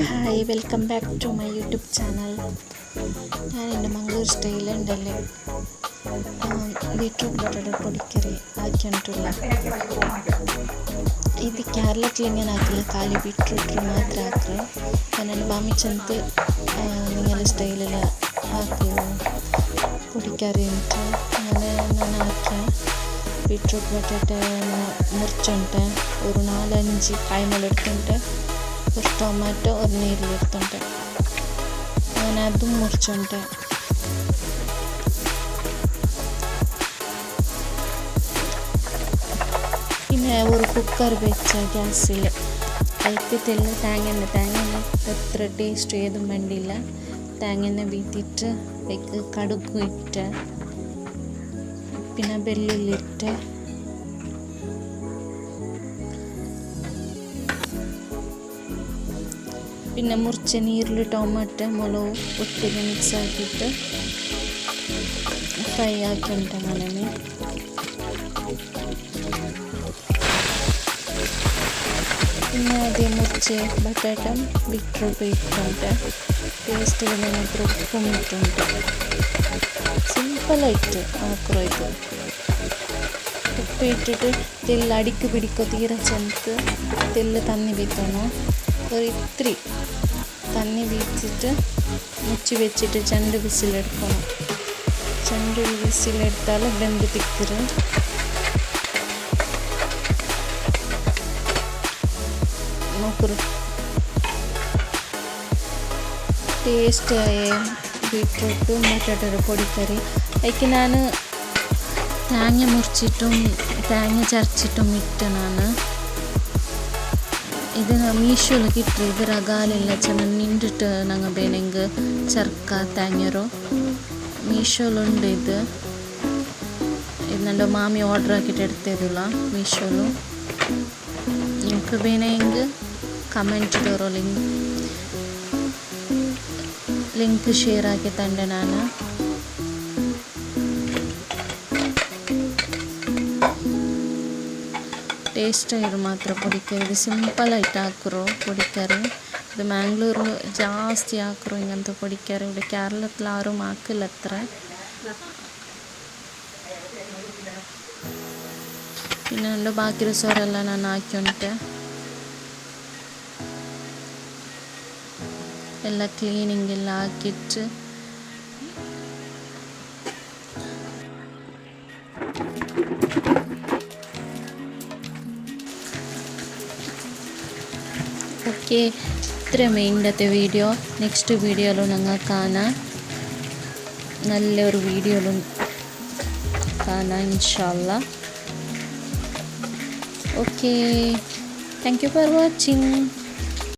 Hi welcome back to my YouTube channel ഞാൻ എന്റെ Mangalore സ്റ്റൈലുണ്ടല്ലേ? Beetroot പൊട്ടോടെ പൊടിക്കറി ആക്കിയിട്ടുള്ള ഇത് ക്യാരറ്റിൽ ഇങ്ങനെ ആക്കില്ല ಖಾಲಿ ಬೀಟ್ರೂಟ್ ಮಾತ್ರ ಹಾಕ್ರೆ ನಾನು ಬಾಮಿಚಂತೆ നിങ്ങൾ സ്റ്റൈലിൽ ആക്കി പൊടിക്കറി എന്നിട്ട് അങ്ങനെ ഞാൻ ആക്കിയ ബീട്രൂട്ട് പൊട്ടിട്ട് മുറിച്ചുണ്ട് ഒരു നാലഞ്ച് കായ്മലെടുത്തിട്ട് ഒരു ടൊമാറ്റോ ഒരു നീരിലെടുത്തുണ്ട് അങ്ങനെ അതും മുറിച്ചുണ്ട് പിന്നെ ഒരു കുക്കർ വെച്ച ഗ്യാസിൽ അയക്കത്തില്ല തേങ്ങ തേങ്ങ എത്ര ടേസ്റ്റ് ഏതും വേണ്ടിയില്ല തേങ്ങ വീത്തിയിട്ട് വെക്ക് കടുക് ഇട്ട് പിന്നെ ಬೆಳ್ಳುಳ್ಳಿಟ್ಟು പിന്നെ മുറിച്ച നീരിൽ ടൊമാറ്റോ മുളക് ഒത്തിരി മിക്സ് ആക്കിയിട്ട് ഫ്രൈ ആക്കിയിട്ട് അങ്ങനെ പിന്നെ ആദ്യം മുറിച്ച് ബട്ടാട്ട ബീട്രൂട്ട് ഇട്ടുണ്ട് ടേസ്റ്റിൽ മാത്രം ഉപ്പും ഇട്ടുണ്ട് സിമ്പിളായിട്ട് ആക്കുറോ ഇത് ഉപ്പ് തെല്ല് അടിക്ക് പിടിക്കോ തീരെ ചെന്ത് തെല്ല് തന്നി വീത്തണോ ഒരു ഇത്തിരി തന്നി വീച്ചിട്ട് മുച്ചി വെച്ചിട്ട് രണ്ട് വിസിലെടുക്കണം. രണ്ട് വിസിലെടുത്താൽ വെന്ത് തിക്കറ് നോക്കറ് ടേസ്റ്റായ ബീട്രൂട്ട് മുട്ടയുടെ പൊടിക്കറി അതിക്ക് ഞാൻ തേങ്ങ മുറിച്ചിട്ടും തേങ്ങ ചരച്ചിട്ടും ഇട്ടനാണ് ഇത് ಮೀಶೋಲ್ ಗಿಟ್ರಿ ಇದು ರಗಾಲೆಲ್ಲ ಚೆನ್ನಾಗಿ ನಿಂಡಿಟ್ಟು ನಂಗೆ ಬೇನೆಂಗೆ ಚರ್ಕ ತೇಂಗರು ಮೀಶೋಲ್ ಉಂಡು ಇದು ಇದು ನನ್ನ ಮಾಮಿ ಆರ್ಡರ್ ಹಾಕಿಟ್ಟು എടുത്തതില്ല മീഷോയിൽ നിങ്ങൾക്ക് വേണമെങ്കിൽ ಕಮೆಂಟ್ ಇರೋ ಲಿಂಕ್ ಲಿಂಕ್ ಶೇರ್ ಆಗಿ ತಂಡೆ ನಾನು. ಟೇಸ್ಟ್ ಇರು ಮಾತ್ರ ಪುಡಿಕೆರೆ. ಇದು ಸಿಂಪಲ್ ಐಟ್ ಹಾಕ್ರು ಪುಡಿಕೆರೆ. ಇದು ಮ್ಯಾಂಗ್ಳೂರು ಜಾಸ್ತಿ ಹಾಕ್ರು ಹಿಂಗಂತ ಪುಡಿಕೆರೆ. ಇವ್ರೆ ಕೇರಳ ಯಾರು ಹಾಕಿಲ್ಲ ಹತ್ರ. ಇನ್ನೊಂದು ಬಾಕಿರೋ ಸೋರೆಲ್ಲ ನಾನು ಹಾಕಿ ಉಂಟೆ. ಎಲ್ಲ ಕ್ಲೀನಿಂಗ್ ಎಲ್ಲ ಹಾಕಿಟ್ಟು ഓക്കെ ഇത്രയും ഇന്നത്തെ വീഡിയോ നെക്സ്റ്റ് വീഡിയോയിലും ഞങ്ങൾ കാണാം നല്ലൊരു വീഡിയോയിലും കാണാം ഇൻഷാല്ല okay thank you for watching